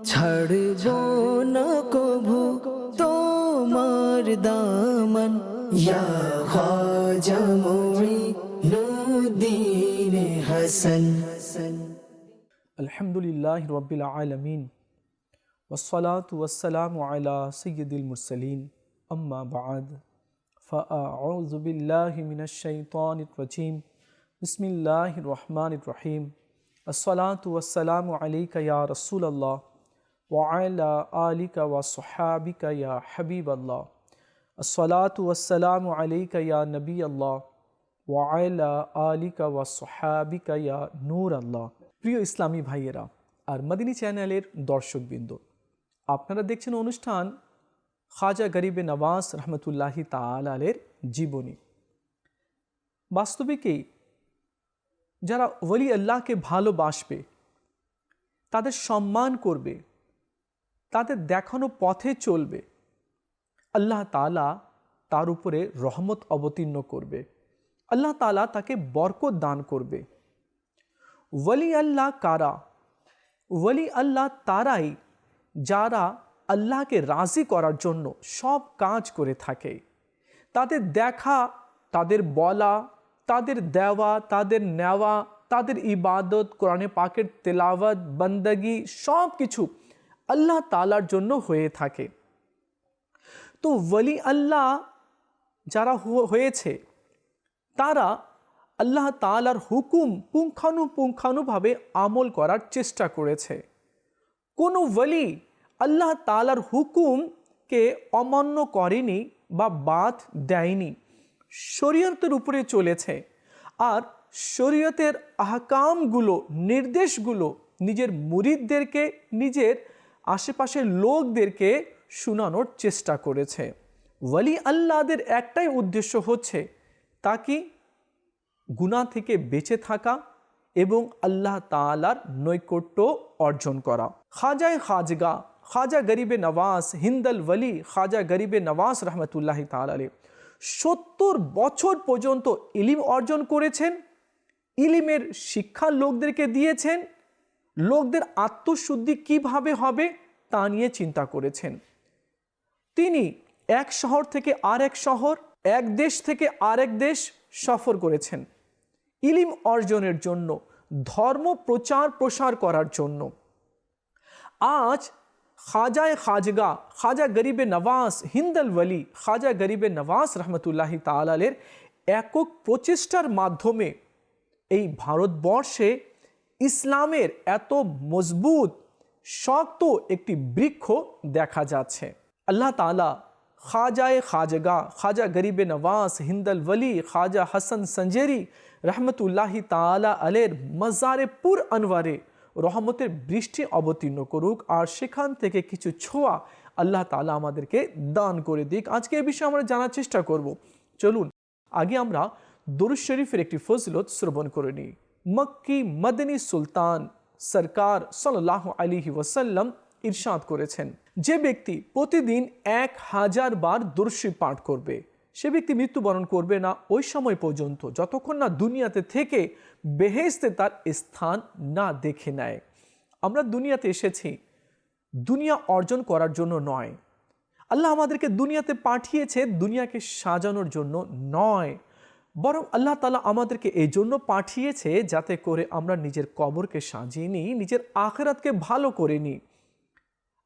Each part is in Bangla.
ছাড়ব না কভু তোমার দামন ইয়া খাজা মুঈনুদ্দিন হাসান আলহামদুলিল্লাহ রবিল আলমিন ওসলাত ওয়াসালাম আলা সৈয়দুল মুরসলিন আম্মা বাদ فأعوذ بالله من الشيطان الرجيم بسم الله الرحمن الرحيم الصلاة والسلام عليك يا رسول الله ওয়াইলা আলিকা ওয়া সোহাবিকা ইয়া হাবিব আল্লাহ আসসালাতু ওয়াসালাম আলাইকা ইয়া নবী আল্লাহ ওয়াইলা আলিকা ওয়া সোহাবিকা ইয়া নূর আল্লাহ প্রিয় ইসলামী ভাইয়েরা, আর মদিনী চ্যানেলের দর্শকবৃন্দ, আপনারা দেখছেন অনুষ্ঠান খাজা গরিবে নওয়াজ রহমতুল্লাহি তালের জীবনী। বাস্তবিকেই যারা ওলি আল্লাহকে ভালোবাসবে, তাদের সম্মান করবে তাদের দেখানো পথে চলবে। আল্লাহ তালা তার উপরে রহমত অবতীর্ণ করবে। আল্লাহ তালা তাকে বরকত দান করবে। ওয়ালি আল্লাহ কারা? ওয়ালি আল্লাহ তারাই যারা আল্লাহকে রাজি করার জন্য সব কাজ করে থাকে। তাদের দেখা, তাদের বলা, তাদের দেওয়া, তাদের নেওয়া, তাদের ইবাদত, কোরআনে পাকের তেলাওয়াত, বন্দগি সব কিছু আল্লাহ তালার জন্য হয়ে থাকে। তো ওলি আল্লাহ যারা হয়েছে, তারা আল্লাহ তালার হুকুম পুঙ্খানুপুঙ্খানুভাবে আমল করার চেষ্টা করেছে। কোনো ওলি আল্লাহ তালার হুকুমকে অমান্য করেনি বা বাদ দেয়নি। শরীয়তের উপরে চলেছে আর শরীয়তের আহকামগুলো, নির্দেশগুলো নিজের মুরিদদেরকে, নিজের আশেপাশের লোকদেরকে শোনানোর চেষ্টা করেছে। ওয়ালি আল্লাহদের একটাই উদ্দেশ্য হচ্ছে তাকে গুণা থেকে বেঁচে থাকা এবং আল্লাহ তালার নৈকট্য অর্জন করা। খাজায় খাজগা, খাজা গরিবে নওয়াজ, হিন্দল ওলি খাজা গরিবে নওয়াজ রহমতুল্লাহ তালে সত্তর বছর পর্যন্ত ইলিম অর্জন করেছেন, ইলিমের শিক্ষা লোকদেরকে দিয়েছেন। লোকদের আত্মশুদ্ধি কীভাবে হবে? তা নিয়ে চিন্তা করেছেন। তিনি এক শহর থেকে আর এক শহর, এক দেশ থেকে আরেক দেশ সফর করেছেন। ইলিম অর্জনের জন্য, ধর্ম প্রচার প্রসার করার জন্য। আজ খাজায় খাজগা, খাজা গরিবে নওয়াজ, হিন্দল ওলি খাজা গরিবে নওয়াজ রহমতুল্লাহি তালের একক প্রচেষ্টার মাধ্যমে এই ভারতবর্ষে ইসলামের এত মজবুত শক্ত একটি বৃক্ষ দেখা যাচ্ছে। আল্লাহ তালা খাজায় খাজগা, খাজা গরিবে নওয়াজ, হিন্দল ওলি খাজা হাসান সঞ্জেরি রহমতুল্লাহি তালা আলের মজারে পুর আনওয়ারে রহমতের বৃষ্টি অবতীর্ণ করুক আর সেখান থেকে কিছু ছোঁয়া আল্লাহ তালা আমাদেরকে দান করে দিক। আজকে এ বিষয়ে আমরা জানার চেষ্টা করব। চলুন, আগে আমরা দরুজ শরীফের একটি ফজলত শ্রবণ করে নিই। মক্কি মদনী সুলতান সরকার সাল্লাহ আলিহি ওয়াসাল্লাম ইরশাদ করেছেন। যে ব্যক্তি প্রতিদিন এক হাজার বার দর্শী পাঠ করবে, সে ব্যক্তি মৃত্যুবরণ করবে না ওই সময় পর্যন্ত, যতক্ষণ না দুনিয়াতে থেকে বেহেস্তে তার স্থান না দেখে নেয়। আমরা দুনিয়াতে এসেছি, দুনিয়া অর্জন করার জন্য নয়। আল্লাহ আমাদেরকে দুনিয়াতে পাঠিয়েছে, দুনিয়াকে সাজানোর জন্য নয়। বরং আল্লাহ তালা আমাদেরকে এই জন্য পাঠিয়েছে যাতে করে আমরা নিজের কবরকে সাজিয়ে নিই, নিজের আখেরাতকে ভালো করে নিই।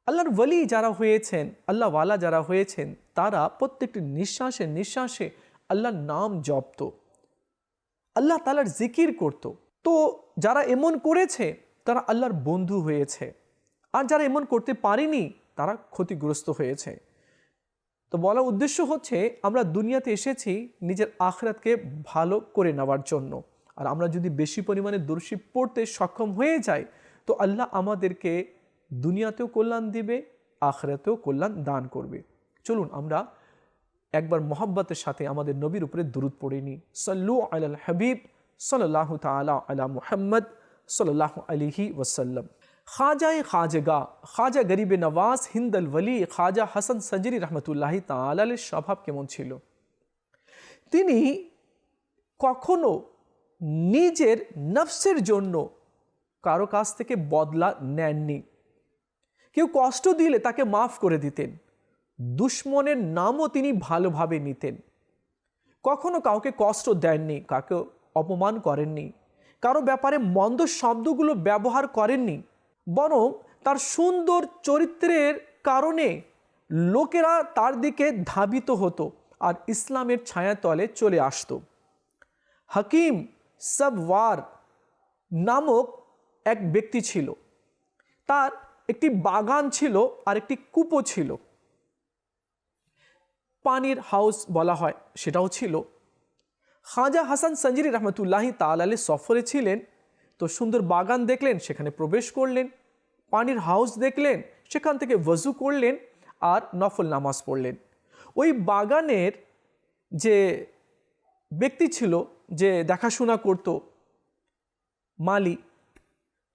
আল্লাহর ওলি যারা হয়েছেন আল্লাহওয়ালা যারা হয়েছেন, তারা প্রত্যেকটি নিঃশ্বাসে নিঃশ্বাসে আল্লাহর নাম জপত। আল্লাহ তালার জিকির করত। তো যারা এমন করেছে, তারা আল্লাহর বন্ধু হয়েছে। আর যারা এমন করতে পারেনি, তারা ক্ষতিগ্রস্ত হয়েছে। তো বলার উদ্দেশ্য হচ্ছে আমরা দুনিয়াতে এসেছি নিজের আখরাতকে ভালো করে নেওয়ার জন্য। আর আমরা যদি বেশি পরিমাণে দর্শী পড়তে সক্ষম হয়ে যাই, তো আল্লাহ আমাদেরকে দুনিয়াতেও কল্যাণ দিবে, আখরাতেও কল্যাণ দান করবে। চলুন আমরা একবার মোহাব্বতের সাথে আমাদের নবীর উপরে দূরত পড়ে নিই। সল্লু আল হাবিব সাল্লাহ তালা আলা মুহাম্মদ সাল্লাহ আলিহি ওসাল্লাম খাজায় খাজগা খাজা গরিবে নওয়াজ হিন্দল ওলি খাজা হাসান সঞ্জরি রহমতুল্লাহি তালের স্বভাব কেমন ছিল তিনি কখনো নিজের নফসের জন্য কারও কাছ থেকে বদলা নেননি কেউ কষ্ট দিলে তাকে মাফ করে দিতেন দুশ্মনের নামও তিনি ভালোভাবে নিতেন কখনো কাউকে কষ্ট দেননি কাকে অপমান করেননি কারও ব্যাপারে মন্দ শব্দগুলো ব্যবহার করেননি বরং তার সুন্দর চরিত্রের কারণে লোকেরা তার দিকে ধাবিত হতো আর ইসলামের ছায়াতলে চলে আসতো। হাকিম সবওয়ার নামক এক ব্যক্তি ছিল। তার একটি বাগান ছিল আর একটি কূপও ছিল। পানির হাউস বলা হয়, সেটাও ছিল। খাজা হাসান সঞ্জিরি রহমতুল্লাহি তালালে সফরে ছিলেন তো সুন্দর বাগান দেখলেন, সেখানে প্রবেশ করলেন, পানির হাউস দেখলেন, সেখান থেকে ওযু করলেন আর নফল নামাজ পড়লেন। ওই বাগানের যে ব্যক্তি ছিল, যে দেখাশোনা করত, মালি,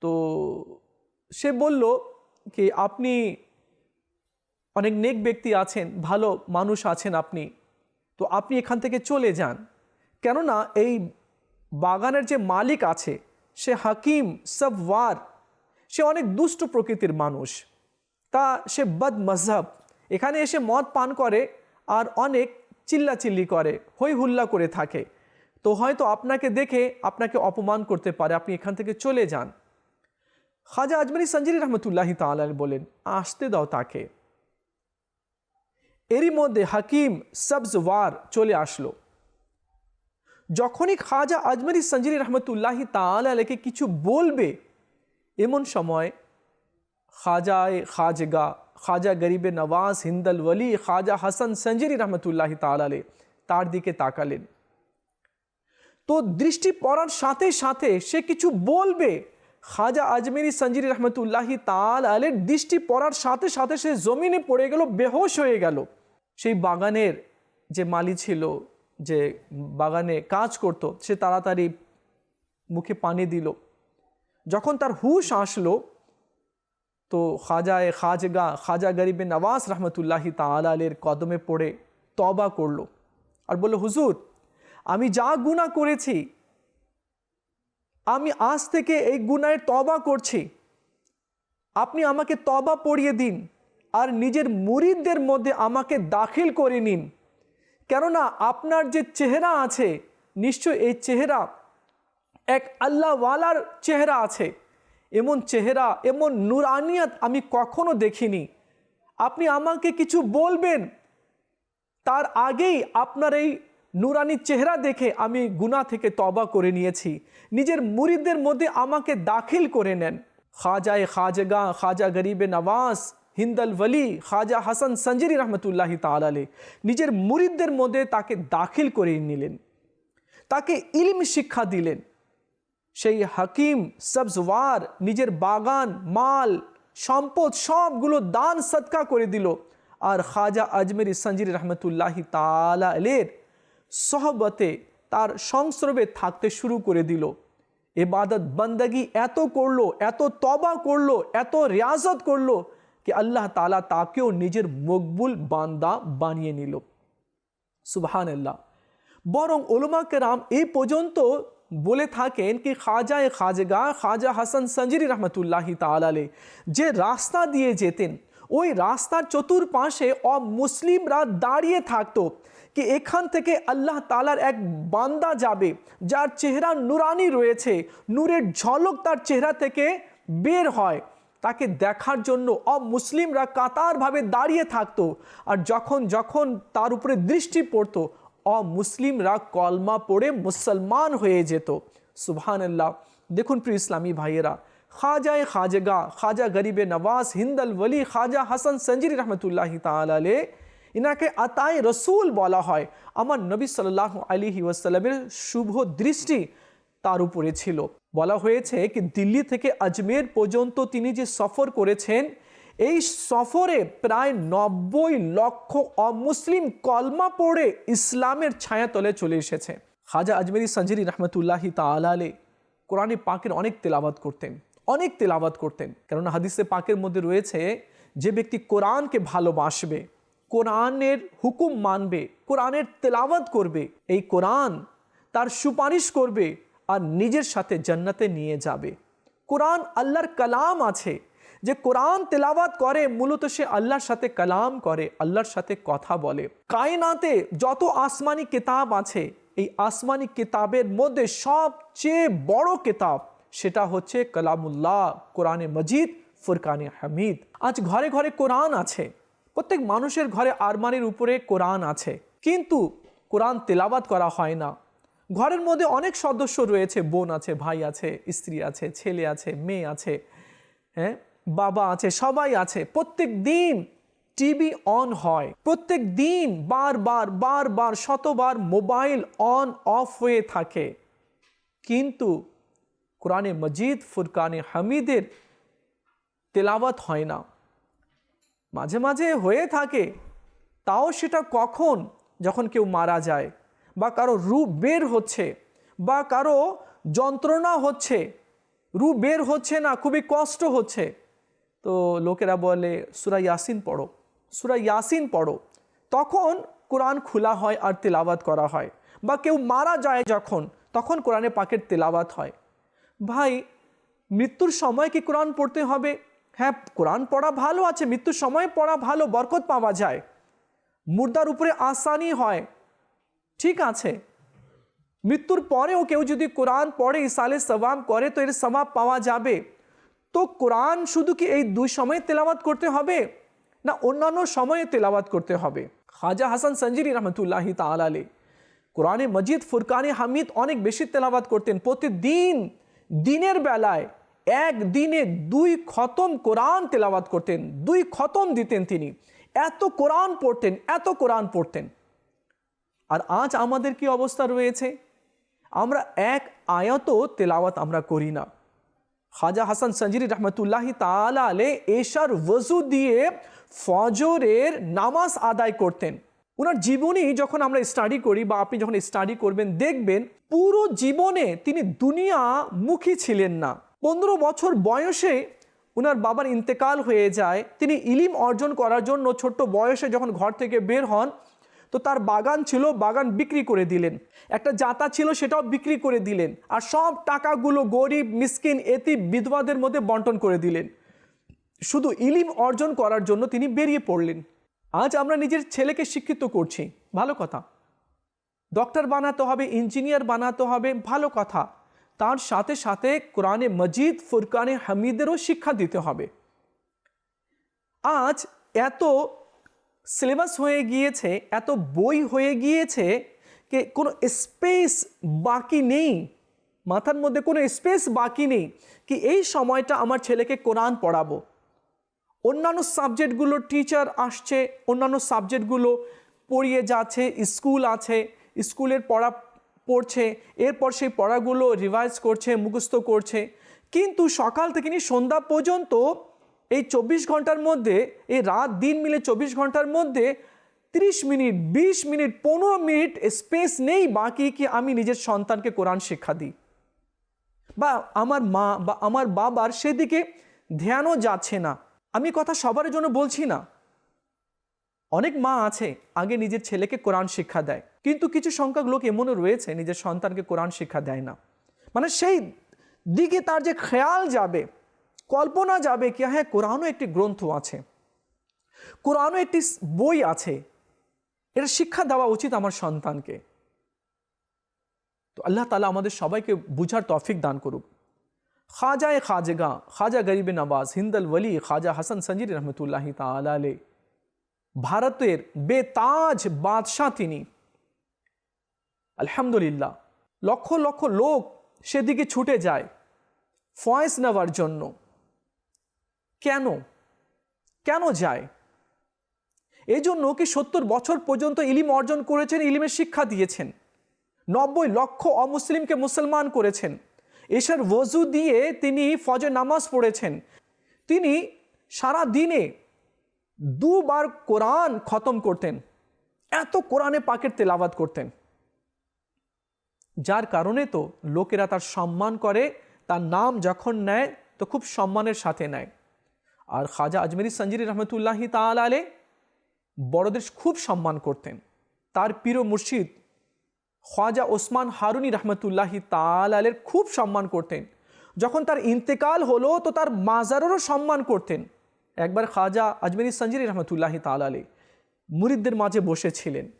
তো সে বলল কি, আপনি অনেক নেক ব্যক্তি আছেন, ভালো মানুষ আছেন আপনি, তো আপনি এখান থেকে চলে যান। কেননা এই বাগানের যে মালিক আছে সে হাকিম সবওয়ার সে অনেক দুষ্ট প্রকৃতির মানুষ। তা সে বদ মজহব। এখানে এসে মদ পান করে আর অনেক চিল্লাচিল্লি করে, হই হুল্লা করে থাকে। তো হয়তো আপনাকে দেখে আপনাকে অপমান করতে পারে, আপনি এখান থেকে চলে যান। খাজা আজমারি সঞ্জিরি রহমতুল্লাহি তাআলা বলেন, আসতে দাও তাকে। এরই মধ্যে হাকিম, সবজওয়ার চলে আসলো। যখনই খাজা আজমরি সঞ্জিরি রহমতুল্লাহি তালাকে কিছু বলবে, এমন সময় খাজায় খাজগা, খাজা গরিবে নওয়াজ হিন্দল ওলি খাজা হাসান সঞ্জিরি রহমতুল্লাহি তালালে তার দিকে তাকালেন। তো দৃষ্টি পড়ার সাথে সাথে সে কিছু বলবে, খাজা আজমেরি সঞ্জিরি রহমতুল্লাহি তাল আলের দৃষ্টি পড়ার সাথে সাথে সে জমিনে পড়ে গেল, বেহোশ হয়ে গেল। সেই বাগানের যে মালি ছিল যে বাগানে কাজ করত, সে তাড়াতাড়ি মুখে পানি দিল। যখন তার হুশ আসলো, তো খাজায় খাজগা, খাজা গরিবে নওয়াজ রহমতুল্লাহি তালের কদমে পড়ে তবা করল আর বলল, হুজুর, আমি যা গুণা করেছি, আমি আজ থেকে এই গুনায়ের তবা করছি। আপনি আমাকে তবা পড়িয়ে দিন আর নিজের মুরিদদের মধ্যে আমাকে দাখিল করে নিন। কেননা আপনার যে চেহারা আছে, নিশ্চয় এই চেহারা এক আল্লাহওয়ালার চেহারা আছে। এমন চেহারা, এমন নুরানিয়াত আমি কখনো দেখিনি। আপনি আমাকে কিছু বলবেন, তার আগেই আপনার এই নুরানি চেহারা দেখে আমি গুনাহ থেকে তবা করে নিয়েছি। নিজের মুরিদদের মধ্যে আমাকে দাখিল করে নেন। খাজায় খাজগা, খাজা গরিবে নওয়াজ হিন্দল ওলি খাজা হাসান সঞ্জরি রহমতুল্লাহি তালালে নিজের মুরিদদের মধ্যে তাকে দাখিল করে নিলেন। তাকে ইলম শিক্ষা দিলেন। সেই হাকিম, সবজওয়ার, নিজের বাগান, মাল, সম্পদ সবগুলো দান সৎকা করে দিল। আর খাজা আজমেরি সঞ্জির রহমতুল্লাহি তালা আলের সহবতে তার সংস্রবে থাকতে শুরু করে দিল। এবাদত বন্দগি এত করল, এত তবা করল, এত রিয়াজত করল কি আল্লাহ তালা তাকেও নিজের মকবুল বান্দা বানিয়ে নিল সুবহান আল্লাহ বরং ওলমা কেরাম এই পর্যন্ত বলে থাকেন কি খাজায় খাজগা খাজা হাসান সঞ্জিরি রহমতুল্লাহি তালালে যে রাস্তা দিয়ে যেতেন ওই রাস্তার চতুর্পাশে অমুসলিমরা দাঁড়িয়ে থাকতো কি এখান থেকে আল্লাহ তালার এক বান্দা যাবে যার চেহারা নুরানি রয়েছে নূরের ঝলক তার চেহারা থেকে বের হয় তাকে দেখার জন্য অমুসলিমরা কাতারভাবে দাঁড়িয়ে থাকতো। আর যখন যখন তার উপরে দৃষ্টি পড়তো, অমুসলিমরা কলমা পড়ে মুসলমান হয়ে যেত। সুবহান আল্লাহ দেখুন প্রিয় ইসলামী ভাইয়েরা, খাজায় খাজগা, খাজা গরিবে নওয়াজ, হিন্দল ওলি খাজা হাসান সঞ্জির রহমতুল্লাহ তালে ইনাকে আতায় রসুল বলা হয়। আমার নবী সাল্লাহ আলিহি ওয়াসাল্লামের শুভ দৃষ্টি তার উপরে ছিল। বলা হয়েছে কি দিল্লি থেকে আজমের পর্যন্ত তিনি যে সফর করেছেন, এই সফরে প্রায় নব্বই লক্ষ অমুসলিম কলমা পড়ে ইসলামের ছায়াতলে চলে এসেছে। খাজা আজমেরি সঞ্জিরি রহমতুল্লাহি তালালে কোরআনে পাকের অনেক তেলাবাদ করতেন, অনেক তেলাবাদ করতেন। কেননা হাদিসে পাকের মধ্যে রয়েছে যে ব্যক্তি কোরআনকে ভালোবাসবে, কোরআনের হুকুম মানবে, কোরআনের তেলাওয়াত করবে, এই কোরআন তার সুপারিশ করবে আর নিজের সাথে জান্নাতে নিয়ে যাবে। কোরআন আল্লাহর কালাম আছে যে কোরআন তেলাওয়াত করে, মূলত সে আল্লাহর সাথে কালাম করে, আল্লাহর সাথে কথা বলে। কায়নাতে যত আসমানি কিতাব আছে, এই আসমানি কিতাবের মধ্যে সবচেয়ে বড় কিতাব সেটা হচ্ছে কালামুল্লাহ, কোরআনে মজিদ, ফুরকানে হামিদ। আজ ঘরে ঘরে কোরআন আছে, প্রত্যেক মানুষের ঘরে আরমানির উপরে কোরআন আছে, কিন্তু কোরআন তেলাবাত করা হয় না। ঘরের মধ্যে অনেক সদস্য রয়েছে, বোন আছে, ভাই আছে, স্ত্রী আছে, ছেলে আছে, মেয়ে আছে হ্যাঁ? বাবা আছে, সবাই আছে। প্রত্যেক দিন টিভি অন হয়। প্রত্যেক দিন বারবার বারবার শতবার মোবাইল অন, অফ হয়ে থাকে। কিন্তু কোরআনে মজিদ, ফুরকানে হামিদের তেলাওয়াত হয় না। মাঝে মাঝে হয়ে থাকে। তাও সেটা কখন? যখন কেউ মারা যায়। বা কারও রূপ বের হচ্ছে বা কারও যন্ত্রণা হচ্ছে, রূপ বের হচ্ছে না, খুবই কষ্ট হচ্ছে। তো লোকেরা বলে, সুরা ইয়াসিন পড়ো, সুরা ইয়াসিন পড়ো। তখন কোরআন খোলা হয় আর তেলাওয়াত করা হয়। বা কেউ মারা যায় যখন, তখন কোরআনে পাকের তেলাওয়াত হয়। ভাই, মৃত্যুর সময় কি কোরআন পড়তে হবে? হ্যাঁ কোরআন পড়া ভালো আছে, মৃত্যুর সময় পড়া ভালো, বরকত পাওয়া যায়। মুর্দার উপরে আসানি হয়। ঠিক আছে। মৃত্যুর পরেও কেউ যদি কোরআন পড়ে ইসালে সবাব করে, তো এর সবাব পাওয়া যাবে। তো কোরআন শুধু কি এই দুই সময়ে তেলাওয়াত করতে হবে? না অন্যান্য সময়ে তেলাওয়াত করতে হবে? খাজা হাসান সঞ্জিরি রহমতুল্লাহি তালালে কোরআনে মজিদ, ফুরকানে হামিদ অনেক বেশি তেলাওয়াত করতেন। প্রতিদিন, দিনের বেলায় এক দিনে দুই খতম কোরআন তেলাওয়াত করতেন। দুই খতম দিতেন তিনি। এত কোরআন পড়তেন, এত কোরআন পড়তেন। আর আজ আমাদের কি অবস্থা রয়েছে? আমরা এক আয়াত তেলাওয়াত আমরা করি না। খাজা হাসান সঞ্জিরি রহমতুল্লাহি তালা আলে এশার ওজু দিয়ে ফজরের নামাজ আদায় করতেন। ওনার জীবনী যখন আমরা স্টাডি করি বা আপনি যখন স্টাডি করবেন, দেখবেন পুরো জীবনে তিনি দুনিয়া মুখী ছিলেন না। পনেরো বছর বয়সে ওনার বাবার ইন্তেকাল হয়ে যায়। তিনি ইলিম অর্জন করার জন্য ছোট্ট বয়সে যখন ঘর থেকে বের হন তো তার বাগান ছিল, বাগান বিক্রি করে দিলেন। একটা জাতা ছিল, সেটাও বিক্রি করে দিলেন। আর সব টাকাগুলো গরিব, মিসকিন এতি বিধবাদের মধ্যে বন্টন করে দিলেন। শুধু ইলিম অর্জন করার জন্য তিনি বেরিয়ে পড়লেন। আজ আমরা নিজের ছেলেকে শিক্ষিত করছি। ভালো কথা। ডক্টর বানাতে হবে, ইঞ্জিনিয়ার বানাতে হবে, ভালো কথা। তার সাথে সাথে কোরআনে মজিদ, ফুরকানে হামিদেরও শিক্ষা দিতে হবে। আজ এত সিলেবাস হয়ে গিয়েছে, এত বই হয়ে গিয়েছে যে কোনো স্পেস বাকি নেই, মাথার মধ্যে কোনো স্পেস বাকি নেই কি এই সময়টা আমার ছেলেকে কোরআন পড়াবো। অন্যান্য সাবজেক্টগুলো টিচার আসছে, অন্যান্য সাবজেক্টগুলো পড়িয়ে যাচ্ছে, স্কুল আছে, স্কুলের পড়া পড়ছে, এরপর সেই পড়াগুলো রিভাইজ করছে, মুখস্থ করছে। কিন্তু সকাল থেকে নিয়ে সন্ধ্যা পর্যন্ত এই চব্বিশ ঘণ্টার মধ্যে, এই রাত দিন মিলে চব্বিশ ঘণ্টার মধ্যে তিরিশ মিনিট, বিশ মিনিট, পনেরো মিনিট স্পেস নেই বাকি কি আমি নিজের সন্তানকে কোরআন শিক্ষা দিই। বা আমার মা বা আমার বাবার সেদিকে ধ্যানও যাচ্ছে না। আমি কথা সবার জন্য বলছি না। অনেক মা আছে, আগে নিজের ছেলেকে কোরআন শিক্ষা দেয়। কিন্তু কিছু সংখ্যক লোক এমনও রয়েছে, নিজের সন্তানকে কোরআন শিক্ষা দেয় না। মানে সেই দিকে তার যে খেয়াল যাবে কল্পনা যাবে কি হ্যাঁ কোরআনও একটি গ্রন্থ আছে। কোরআনও একটি বই আছে। এটা শিক্ষা দেওয়া উচিত আমার সন্তানকে। তো আল্লাহ তালা আমাদের সবাইকে বুঝার তফিক দান করুক। খাজায় খাজগা, খাজা গরিব নবাজ হিন্দল ওলি খাজা হাসান সঞ্জির রহমতুল্লাহ তালে ভারতের বেতাজ বাদশাহ তিনি। আলহামদুলিল্লাহ, লক্ষ লক্ষ লোক সেদিকে ছুটে যায়। ফয়েস নেওয়ার জন্য। কেন? কেন যায়? এই জন্য কি সত্তর বছর পর্যন্ত ইলিম অর্জন করেছেন, ইলিমের শিক্ষা দিয়েছেন? নব্বই লক্ষ অমুসলিমকে মুসলমান করেছেন। এসার ওজু দিয়ে তিনি ফজর নামাজ পড়েছেন। তিনি সারা দিনে দুবার কোরআন খতম করতেন। এত কোরআনে পাকের তেলাবাদ করতেন। যার কারণে তো লোকেরা তার সম্মান করে, তার নাম যখন নেয়, তো খুব সম্মানের সাথে নেয়। আর খাজা আজমেরি সঞ্জিরি রহমতুল্লাহি তালে বড়দের খুব সম্মান করতেন। তার প্রিয় মুর্শিদ খাজা ওসমান হারুনি রহমতুল্লাহি তাল আলের খুব সম্মান করতেন। যখন তার ইন্তেকাল হলো তো তার মাজারেরও সম্মান করতেন। একবার খাজা আজমেরি সঞ্জির রহমতুল্লাহি তালালে মুরিদদের মাঝে বসেছিলেন।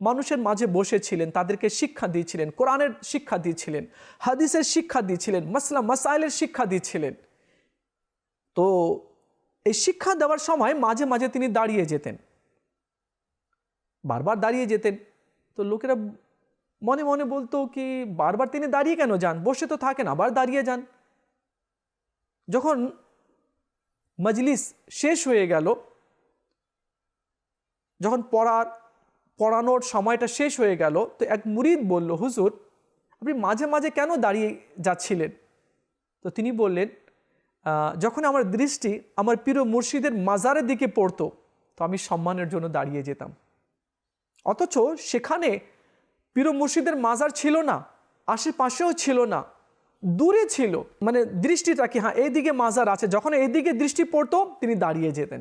মানুষের মাঝে বসেছিলেন, তাদেরকে শিক্ষা দিয়েছিলেন, কোরআনের শিক্ষা দিয়েছিলেন, হাদিসের শিক্ষা দিয়েছিলেন, মাসলা, মাসাইলের শিক্ষা দিয়েছিলেন। তো এই শিক্ষা দেওয়ার সময় মাঝে মাঝে তিনি দাঁড়িয়ে যেতেন। বারবার দাঁড়িয়ে যেতেন। তো লোকেরা মনে মনে বলতো কি বারবার তিনি দাঁড়িয়ে কেন যান? বসে তো থাকেন আবার দাঁড়িয়ে যান। যখন মজলিস শেষ হয়ে গেল যখন পড়ার পড়ানোর সময়টা শেষ হয়ে গেল তো এক মুরিদ বলল হুজুর আপনি মাঝে মাঝে কেন দাঁড়িয়ে যাচ্ছিলেন? তো তিনি বললেন "আহ, যখন আমার দৃষ্টি আমার প্রিয় মুর্শিদের মাজারের দিকে পড়তো, তো আমি সম্মানের জন্য দাঁড়িয়ে যেতাম। অথচ সেখানে প্রিয় মুর্শিদের মাজার ছিল না, আশেপাশেও ছিল না, দূরে ছিল। মানে দৃষ্টিটা কি হ্যাঁ এইদিকে মাজার আছে, যখন এইদিকে দৃষ্টি পড়তো, তিনি দাঁড়িয়ে যেতেন।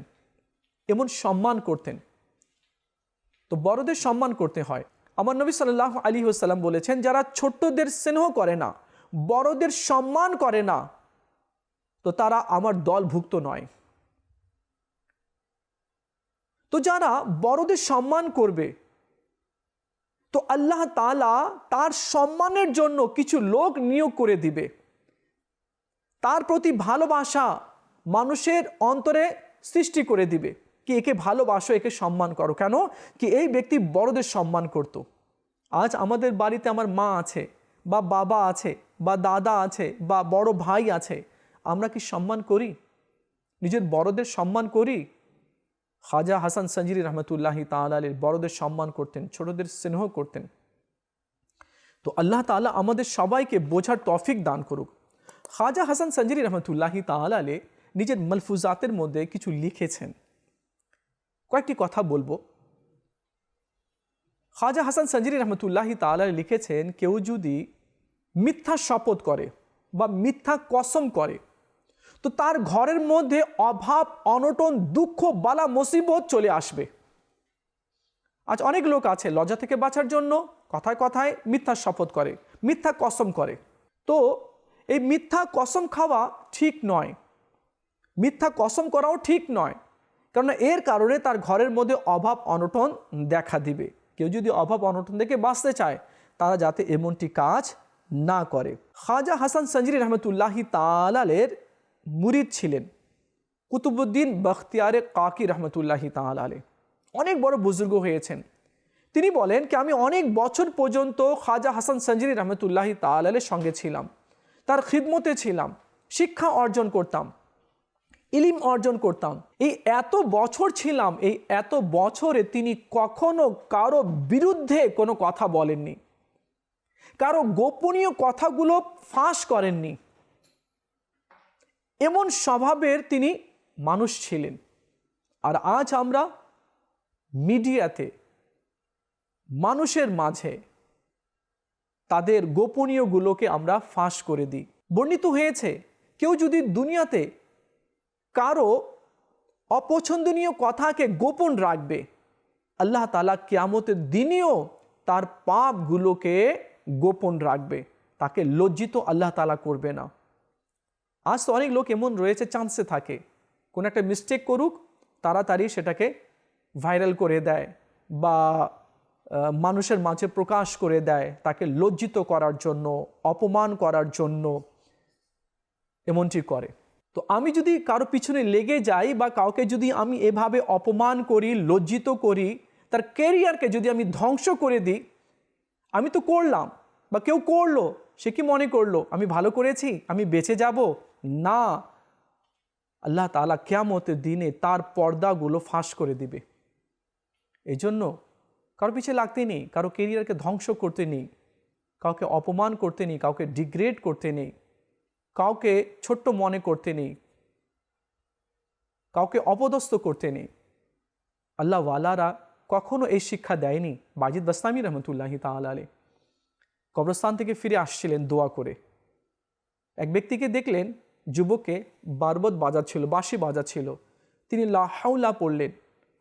এমন সম্মান করতেন। তো বড়দের সম্মান করতে হয়। আমার নবী সাল্লাহ আলী সাল্লাম বলেছেন, যারা ছোট্টদের স্নেহ করে না, বড়দের সম্মান করে না তো তারা আমার দলভুক্ত নয়। তো যারা বড়দের সম্মান করবে, তো আল্লাহ তালা তার সম্মানের জন্য কিছু লোক নিয়োগ করে দিবে। তার প্রতি ভালোবাসা মানুষের অন্তরে সৃষ্টি করে দিবে। কি একে ভালোবাসো, একে সম্মান করো? কেন? কি এই ব্যক্তি বড়দের সম্মান করত। আজ আমাদের বাড়িতে আমার মা আছে, বা বাবা আছে, বা দাদা আছে, বা বড় ভাই আছে। আমরা কি সম্মান করি? নিজের বড়দের সম্মান করি? খাজা হাসান সঞ্জিরি রহমতুল্লাহি তালের বড়দের সম্মান করতেন, ছোটদের স্নেহ করতেন। তো আল্লাহ তাআলা আমাদের সবাইকে বোঝার তফিক দান করুক। খাজা হাসান সঞ্জিরি রহমতুল্লাহি তালে নিজের মলফুজাতের মধ্যে কিছু লিখেছেন। কয়েকটি কথা বলব। খাজা হাসান সঞ্জিরি রহমতুল্লাহি তালা লিখেছেন, কেউ যদি মিথ্যা শপথ করে বা মিথ্যা কসম করে তো তার ঘরের মধ্যে অভাব, অনটন, দুঃখ, বালা, মুসিবত চলে আসবে। আজ অনেক লোক আছে লজ্জা থেকে বাঁচার জন্য কথায় কথায় মিথ্যা শপথ করে, মিথ্যা কসম করে। তো এই মিথ্যা কসম খাওয়া ঠিক নয়। মিথ্যা কসম করাও ঠিক নয়। কারণ এর কারণে তার ঘরের মধ্যে অভাব, অনটন দেখা দিবে। কেউ যদি অভাব, অনটন থেকে বাঁচতে চায়, তারা যাতে এমনটি কাজ না করে। খাজা হাসান সঞ্জিরি রহমতুল্লাহি তালালের মুরিদ ছিলেন। কুতুবুদ্দিন বখতিয়ারে কাকি রহমতুল্লাহি তালালে অনেক বড় বুজুর্গ হয়েছেন। তিনি বলেন কি, আমি অনেক বছর পর্যন্ত খাজা হাসান সঞ্জিরি রহমতুল্লাহি তালালের সঙ্গে ছিলাম। তার খিদমতে ছিলাম। শিক্ষা অর্জন করতাম। ইলিম অর্জন করতাম। এই এত বছর ছিলাম, এই এত বছরে তিনি কখনো কারও বিরুদ্ধে কোনো কথা বলেননি। কারও গোপনীয় কথাগুলো ফাঁস করেননি। এমন স্বভাবের তিনি মানুষ ছিলেন। আর আজ আমরা মিডিয়াতে মানুষের মাঝে তাদের গোপনীয়গুলোকে আমরা ফাঁস করে দিই। বর্ণিত হয়েছে, কেউ যদি দুনিয়াতে কারও অপছন্দনীয় কথাকে গোপন রাখবে, আল্লাহ তালা কিয়ামতের দিনেও তার পাপগুলোকে গোপন রাখবে। তাকে লজ্জিত আল্লাহ তালা করবে না। আজ তো অনেক লোক এমন রয়েছে চান্সে থাকে। কোনো একটা মিস্টেক করুক, তাড়াতাড়ি সেটাকে ভাইরাল করে দেয় বা মানুষের মাঝে প্রকাশ করে দেয় তাকে লজ্জিত করার জন্য, অপমান করার জন্য, এমনটি করে। তো আমি যদি কারও পিছনে লেগে যাই বা কাউকে যদি আমি এভাবে অপমান করি, লজ্জিত করি, তার কেরিয়ারকে যদি আমি ধ্বংস করে দিই, আমি তো করলাম বা কেউ করল, সে কি মনে করল, আমি ভালো করেছি, আমি বেঁচে যাব? না, আল্লাহ তালা কেয়ামতের দিনে তার পর্দাগুলো ফাঁস করে দিবে। এই জন্য কারও পিছিয়ে লাগতে নেই, কারও কেরিয়ারকে ধ্বংস করতে নেই, কাউকে অপমান করতে নেই, কাউকে ডিগ্রেড করতে নেই, কাউকে ছোট্ট মনে করতে নেই, কাউকে অপদস্থ করতে নেই। আল্লাহ ওয়ালারা কখনো এই শিক্ষা দেয়নি বাজিদ বাস্তামি রহমতুল্লাহি তাহলে কবরস্থান থেকে ফিরে আসছিলেন দোয়া করে। এক ব্যক্তিকে দেখলেন যুবককে বারবত বাজাচ্ছিল, বাঁশি বাজাচ্ছিল। তিনি লাহাউলা পড়লেন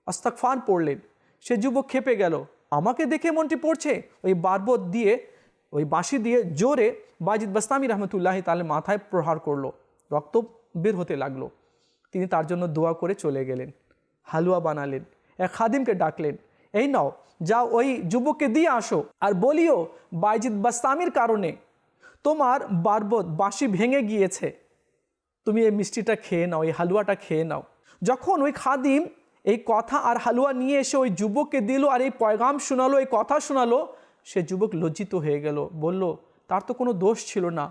আস্তাকফার পড়লেন। সে যুবক খেপে গেল, আমাকে দেখে মনটি পড়ছে? ওই বারবত দিয়ে, ওই বাঁশি দিয়ে জোরে বাজিদ বাস্তামি রহমতুল্লাহি তাহলে মাথায় প্রহার করল, রক্ত বের হতে লাগল। তিনি তার জন্য দোয়া করে চলে গেলেন, হালুয়া বানালেন, এক খাদিমকে ডাকলেন, এই নাও যা ওই যুবককে দিয়ে আসো আর বলিও বাইজিদ বাস্তামির কারণে, তোমার বারবত বাঁশি ভেঙে গিয়েছে। তুমি এই মিষ্টিটা খেয়ে নাও, এই হালুয়াটা খেয়ে নাও। যখন ওই খাদিম এই কথা আর হালুয়া নিয়ে এসে ওই যুবককে দিল আর এই পয়গাম শোনালো, এই কথা শোনালো, সে যুবক লজ্জিত হয়ে গেল, বলল, তার তো কোনো দোষ ছিল না।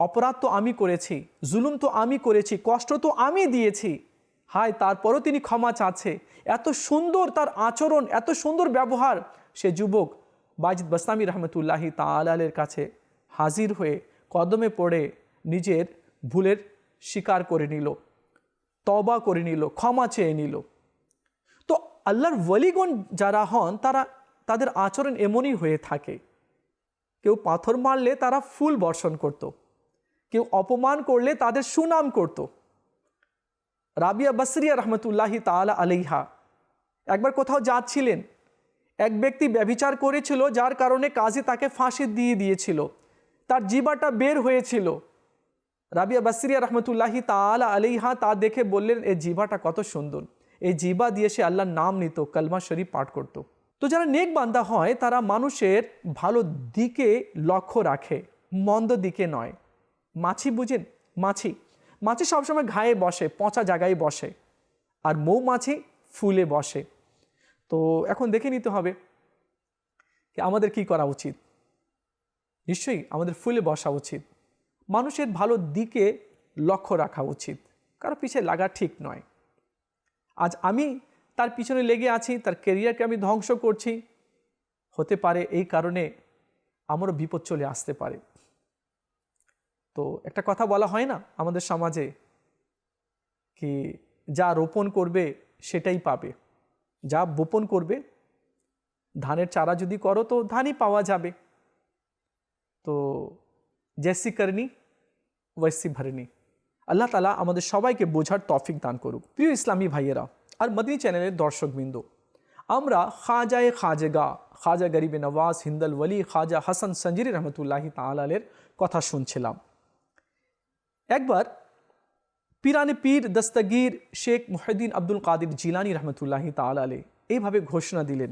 অপরাধ তো আমি করেছি, জুলুম তো আমি করেছি, কষ্ট তো আমি দিয়েছি। হায়, তারপরও তিনি ক্ষমা চাচ্ছে। এত সুন্দর তার আচরণ, এত সুন্দর ব্যবহার। সে যুবক বাজিদ বাস্তামি রহমতুল্লাহি তালের কাছে হাজির হয়ে কদমে পড়ে নিজের ভুলের স্বীকার করে নিল তবা করে নিল, ক্ষমা চেয়ে নিল তো আল্লাহর ওয়ালিগণ যারা হন, তারা তাদের আচরণ এমনই হয়ে থাকে কেউ পাথর মারলে তারা ফুল বর্ষণ করত। কেউ অপমান করলে তাদের সুনাম করত। রাবিয়া বাসরিয়া রহমতুল্লাহি তালা আলিহা একবার কোথাও যাচ্ছিলেন, এক ব্যক্তি ব্যভিচার করেছিল, যার কারণে কাজী তাকে ফাঁসি দিয়ে দিয়েছিল, তার জিবাটা বের হয়েছিল রাবিয়া বাসরিয়া রহমতুল্লাহি তালা আলিহা তা দেখে বললেন এই জিভাটা কত সুন্দর। এই জিবা দিয়ে সে আল্লাহর নাম নিত, কালমা শরীফ পাঠ করত। তো যারা নেক বান্দা হয়, তারা মানুষের ভালো দিকে লক্ষ্য রাখে, মন্দ দিকে নয়। মাছি বুঝেন? মাছি। মাছি সবসময় ঘায়ে বসে, পচা জায়গায় বসে, আর মৌমাছি ফুলে বসে। তো এখন দেখে নিতে হবে আমাদের কি করা উচিত? নিশ্চয়ই আমাদের ফুলে বসা উচিত। মানুষের ভালো দিকে লক্ষ্য রাখা উচিত। কারও পিছিয়ে লাগা ঠিক নয়। আজ আমি তার পিছনে লেগে আছি, তার কেরিয়ারকে আমি ধ্বংস করছি। হতে পারে এই কারণে আমারও বিপদ চলে আসতে পারে। তো একটা কথা বলা হয় না আমাদের সমাজে কি, যা রোপণ করবে সেটাই পাবে। যা বোপন করবে, ধানের চারা যদি করো তো ধানই পাওয়া যাবে। তো জেসি করনি ওয়েসি ভরনি। আল্লাহ তালা আমাদের সবাইকে বোঝার তফিক দান করুক। প্রিয় ইসলামী ভাইয়েরা, আর মদিনী চ্যানেলের দর্শকবৃন্দ, আমরা খাজায় খাজেগা, খাজা গরিবে নওয়াজ, হিন্দল ওলি খাজা হাসান সঞ্জিরি রহমতুল্লাহি তালের কথা শুনছিলাম। একবার পিরানে পীর দস্তগীর শেখ মুহিদ্দিন আব্দুল কাদির জিলানি রহমতুল্লাহি তালে এইভাবে ঘোষণা দিলেন,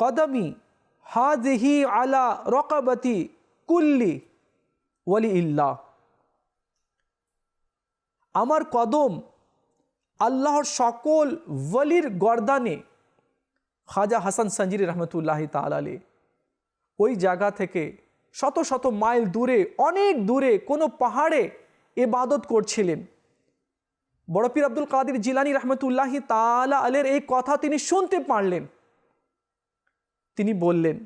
কদমি হা হাজহি আলা রকাবতি কুল্লি ওয়ালি ইল্লাহ আমার কদম আল্লাহর সকল ওয়ালির গর্দানে। খাজা হাসান সঞ্জির রহমতুল্লাহ তালালে ওই জায়গা থেকে শত শত মাইল দূরে, অনেক দূরে কোনো পাহাড়ে এবাদত করছিলেন। বড়পীর আব্দুল কাদির জিলানি রহমতুল্লাহি তালা আলের এই কথা তিনি শুনতে পারলেন। তিনি বললেন,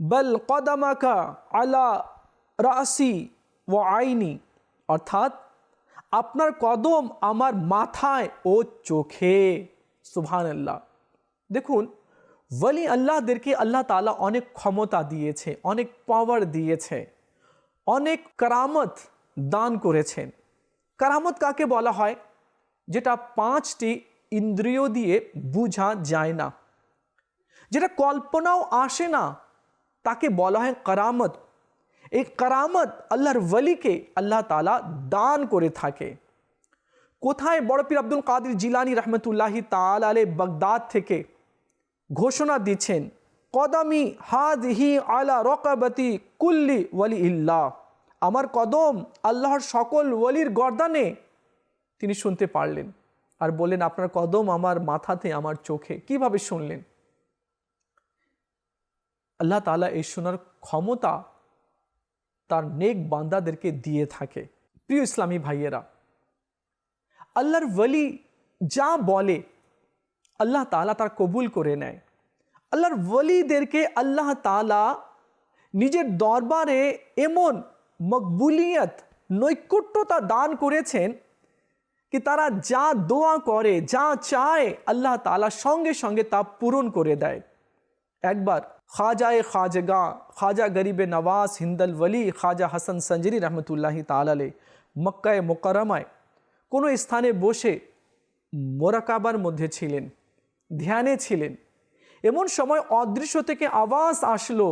বল কদামাকা আলা রাসি ও আইনি অর্থাৎ আপনার কদম আমার মাথায় ও চোখে। সুবহান আল্লাহ দেখুন, ওয়ালি আল্লাহদেরকে আল্লাহ তালা অনেক ক্ষমতা দিয়েছে, অনেক পাওয়ার দিয়েছে, অনেক কারামত দান করেছেন। কারামত কাকে বলা হয়? যেটা পাঁচটি ইন্দ্রিয় দিয়ে বোঝা যায় না। যেটা কল্পনাও আসে না, তাকে বলা হয় কারামত। এই কারামত আল্লাহর ওয়ালিকে আল্লাহ তালা দান করে থাকে কোথায় বড়পীর আব্দুল কাদির জিলানি রহমতুল্লাহি তাল আলে বাগদাদ থেকে ঘোষণা দিচ্ছেন কদমি হাদ হি আলা রকাবতি কুল্লি ওয়ালি ইল্লাহ আমার কদম আল্লাহর সকল ওয়ালির গর্দানে তিনি শুনতে পারলেন আর বললেন, আপনার কদম আমার মাথাতে, আমার চোখে। কীভাবে শুনলেন? আল্লাহ তালা এই শোনার ক্ষমতা তার নেক বান্দাদেরকে দিয়ে থাকে। প্রিয় ইসলামী ভাইয়েরা, আল্লাহর ওয়ালি যা বলে, আল্লাহ তালা তার কবুল করে নেয়। আল্লাহর ওয়ালিদেরকে আল্লাহ তালা নিজের দরবারে এমন মকবুলিয়ত, নৈকট্যতা দান করেছেন কি তারা যা দোয়া করে, যা চায়, আল্লাহ তালা সঙ্গে সঙ্গে তা পূরণ করে দেয়। একবার খাজায় খাজগা খাজা গরিবে নওয়াজ হিন্দল ওলি খাজা হাসান সঞ্জরি রহমতুল্লাহি তালালে মক্কায় মোকারমায় কোনো স্থানে বসে মোরাকাবার মধ্যে ছিলেন ধ্যানে ছিলেন এমন সময় অদৃশ্য থেকে আওয়াজ আসলো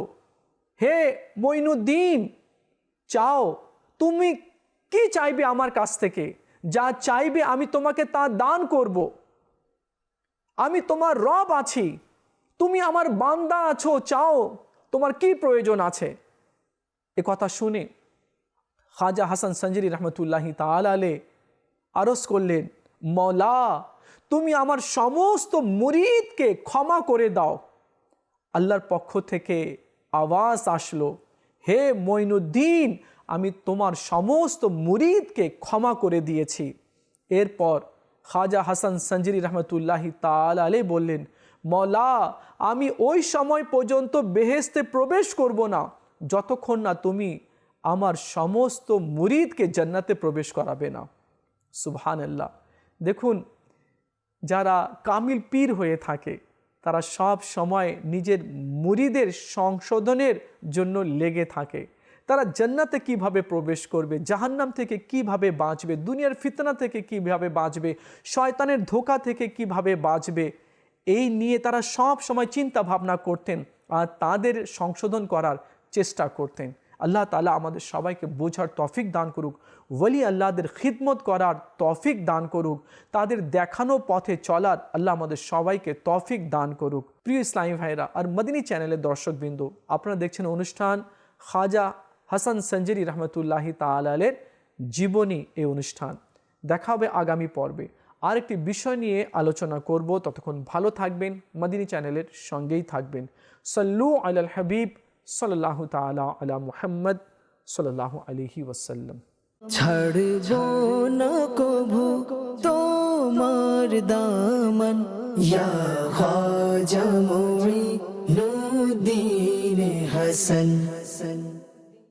হে মইনুদ্দিন চাও তুমি কি চাইবে আমার কাছ থেকে যা চাইবে আমি তোমাকে তা দান করব আমি তোমার রব আছি তুমি আমার বান্দা আছো, চাও, তোমার কি প্রয়োজন আছে? এ কথা শুনে খাজা হাসান সঞ্জরি রহমতুল্লাহি তালে আরস করলেন মৌলা তুমি আমার সমস্ত মুরিদকে ক্ষমা করে দাও। আল্লাহর পক্ষ থেকে আওয়াজ আসলো, হে মইনুদ্দিন আমি তোমার সমস্ত মুরিদকে ক্ষমা করে দিয়েছি। এরপর খাজা হাসান সঞ্জরি রহমতুল্লাহি তাল আলে বললেন মৌলা, আমি ওই সময় পর্যন্ত বেহেস্তে প্রবেশ করব না। যতক্ষণ না তুমি আমার সমস্ত মুরিদকে জান্নাতে প্রবেশ করাবে না। সুবহান আল্লাহ দেখুন, যারা কামিল পীর হয়ে থাকে, তারা সব সময় নিজের মুরিদের সংশোধনের জন্য লেগে থাকে। তারা জান্নাতে কীভাবে প্রবেশ করবে, জাহান্নাম থেকে কীভাবে বাঁচবে, দুনিয়ার ফিতনা থেকে কীভাবে বাঁচবে, শয়তানের ধোকা থেকে কীভাবে বাঁচবে এই নিয়ে তারা সব সময় চিন্তা ভাবনা করতেন আর তাদের সংশোধন করার চেষ্টা করতেন। আল্লাহ তালা আমাদের সবাইকে বোঝার তফিক দান করুক, ওলি আল্লাহদের খিদমত করার তফিক দান করুক, তাদের দেখানো পথে চলার আল্লাহ আমাদের সবাইকে তফিক দান করুক। প্রিয় ইসলামী ভাইরা আর মদিনী চ্যানেলের দর্শকবৃন্দ, আপনারা দেখছেন অনুষ্ঠান খাজা হাসান সঞ্জরি রহমতুল্লাহি তালের জীবনী এই অনুষ্ঠান। দেখা হবে আগামী পর্বে। আরেকটি বিষয় নিয়ে আলোচনা করব। ততক্ষণ ভালো থাকবেন, মদিনী চ্যানেলের সঙ্গেই থাকবেন। সল্লু আল হাবিব সাল্লাহ তালা আলা মুহাম্মদ সাল্লাহ আলহি ওসাল্লাম ছাড়ব না কভু তোমার দামন, ইয়া খাজা মুঈনুদ্দিন হাসান।